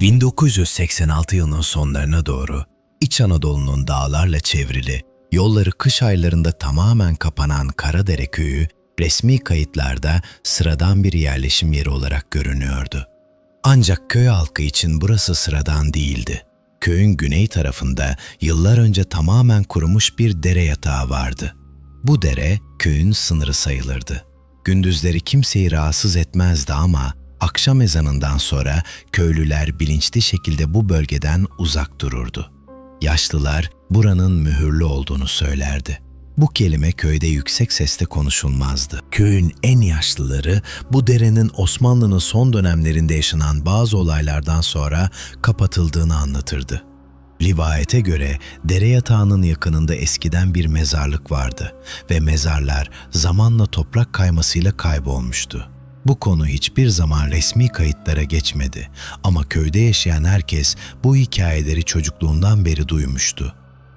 1986 yılının sonlarına doğru İç Anadolu'nun dağlarla çevrili, yolları kış aylarında tamamen kapanan Karadere köyü resmi kayıtlarda sıradan bir yerleşim yeri olarak görünüyordu. Ancak köy halkı için burası sıradan değildi. Köyün güney tarafında yıllar önce tamamen kurumuş bir dere yatağı vardı. Bu dere köyün sınırı sayılırdı. Gündüzleri kimseyi rahatsız etmezdi ama akşam ezanından sonra köylüler bilinçli şekilde bu bölgeden uzak dururdu. Yaşlılar buranın mühürlü olduğunu söylerdi. Bu kelime köyde yüksek sesle konuşulmazdı. Köyün en yaşlıları bu derenin Osmanlı'nın son dönemlerinde yaşanan bazı olaylardan sonra kapatıldığını anlatırdı. Rivayete göre dere yatağının yakınında eskiden bir mezarlık vardı ve mezarlar zamanla toprak kaymasıyla kaybolmuştu. Bu konu hiçbir zaman resmi kayıtlara geçmedi ama köyde yaşayan herkes bu hikayeleri çocukluğundan beri duymuştu.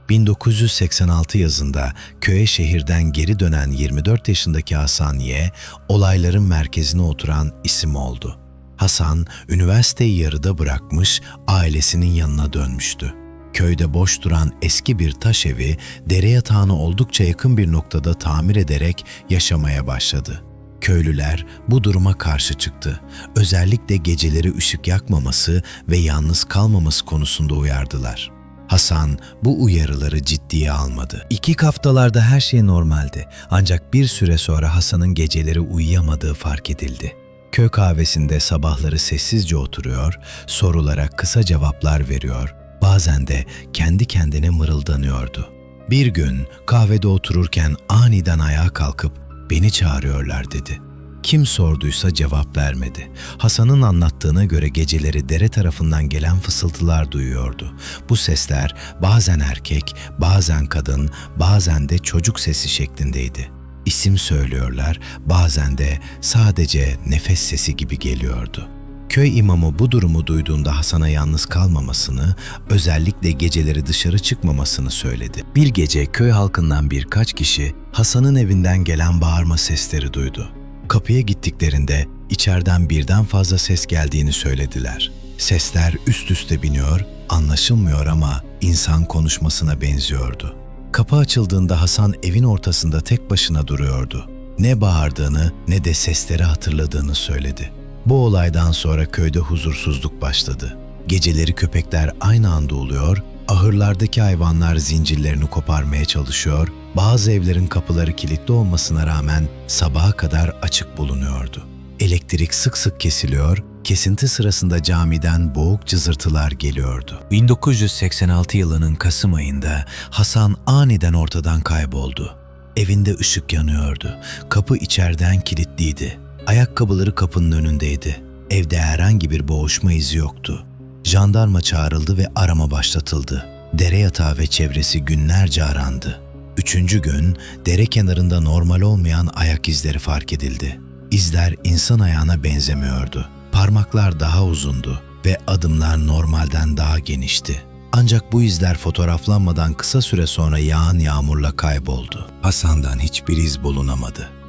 1986 yazında köye şehirden geri dönen 24 yaşındaki Hasan Y, olayların merkezine oturan isim oldu. Hasan, üniversiteyi yarıda bırakmış, ailesinin yanına dönmüştü. Köyde boş duran eski bir taş evi, dere yatağına oldukça yakın bir noktada tamir ederek yaşamaya başladı. Köylüler bu duruma karşı çıktı. Özellikle geceleri ışık yakmaması ve yalnız kalmaması konusunda uyardılar. Hasan bu uyarıları ciddiye almadı. İlk haftalarda her şey normaldi. Ancak bir süre sonra Hasan'ın geceleri uyuyamadığı fark edildi. Köy kahvesinde sabahları sessizce oturuyor, sorulara kısa cevaplar veriyor, bazen de kendi kendine mırıldanıyordu. Bir gün kahvede otururken aniden ayağa kalkıp beni çağırıyorlar dedi. Kim sorduysa cevap vermedi. Hasan'ın anlattığına göre geceleri dere tarafından gelen fısıltılar duyuyordu. Bu sesler bazen erkek, bazen kadın, bazen de çocuk sesi şeklindeydi. İsim söylüyorlar, bazen de sadece nefes sesi gibi geliyordu. Köy imamı bu durumu duyduğunda Hasan'a yalnız kalmamasını, özellikle geceleri dışarı çıkmamasını söyledi. Bir gece köy halkından birkaç kişi Hasan'ın evinden gelen bağırma sesleri duydu. Kapıya gittiklerinde içeriden birden fazla ses geldiğini söylediler. Sesler üst üste biniyor, anlaşılmıyor ama insan konuşmasına benziyordu. Kapı açıldığında Hasan evin ortasında tek başına duruyordu. Ne bağırdığını ne de sesleri hatırladığını söyledi. Bu olaydan sonra köyde huzursuzluk başladı. Geceleri köpekler aynı anda uluyor, ahırlardaki hayvanlar zincirlerini koparmaya çalışıyor, bazı evlerin kapıları kilitli olmasına rağmen sabaha kadar açık bulunuyordu. Elektrik sık sık kesiliyor, kesinti sırasında camiden boğuk cızırtılar geliyordu. 1986 yılının Kasım ayında Hasan aniden ortadan kayboldu. Evinde ışık yanıyordu. Kapı içeriden kilitliydi. Ayakkabıları kapının önündeydi. Evde herhangi bir boğuşma izi yoktu. Jandarma çağrıldı ve arama başlatıldı. Dere yatağı ve çevresi günlerce arandı. Üçüncü gün dere kenarında normal olmayan ayak izleri fark edildi. İzler insan ayağına benzemiyordu. Parmaklar daha uzundu ve adımlar normalden daha genişti. Ancak bu izler fotoğraflanmadan kısa süre sonra yağan yağmurla kayboldu. Hasan'dan hiçbir iz bulunamadı.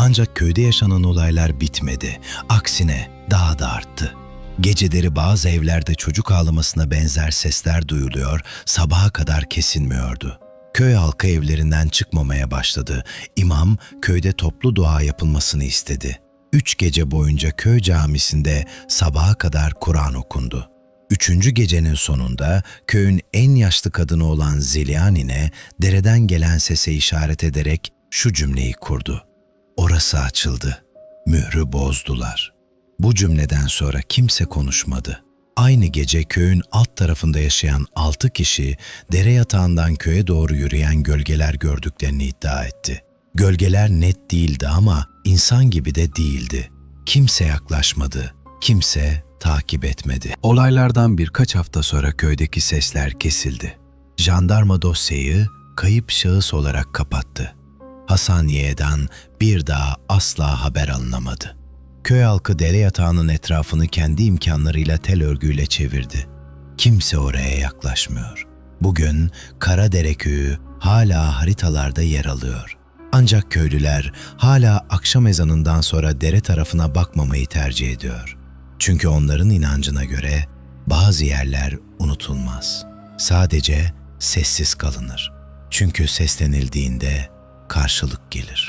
Ancak köyde yaşanan olaylar bitmedi. Aksine daha da arttı. Geceleri bazı evlerde çocuk ağlamasına benzer sesler duyuluyor, sabaha kadar kesilmiyordu. Köy halkı evlerinden çıkmamaya başladı. İmam köyde toplu dua yapılmasını istedi. Üç gece boyunca köy camisinde sabaha kadar Kur'an okundu. Üçüncü gecenin sonunda köyün en yaşlı kadını olan Zilyanine dereden gelen sese işaret ederek şu cümleyi kurdu. Orası açıldı. Mührü bozdular. Bu cümleden sonra kimse konuşmadı. Aynı gece köyün alt tarafında yaşayan altı kişi dere yatağından köye doğru yürüyen gölgeler gördüklerini iddia etti. Gölgeler net değildi ama insan gibi de değildi. Kimse yaklaşmadı. Kimse takip etmedi. Olaylardan birkaç hafta sonra köydeki sesler kesildi. Jandarma dosyayı kayıp şahıs olarak kapattı. Hasaniye'den bir daha asla haber alınamadı. Köy halkı dere yatağının etrafını kendi imkanlarıyla tel örgüyle çevirdi. Kimse oraya yaklaşmıyor. Bugün Karadere köyü hala haritalarda yer alıyor. Ancak köylüler hala akşam ezanından sonra dere tarafına bakmamayı tercih ediyor. Çünkü onların inancına göre Bazı yerler unutulmaz. Sadece sessiz kalınır. Çünkü seslenildiğinde karşılık gelir.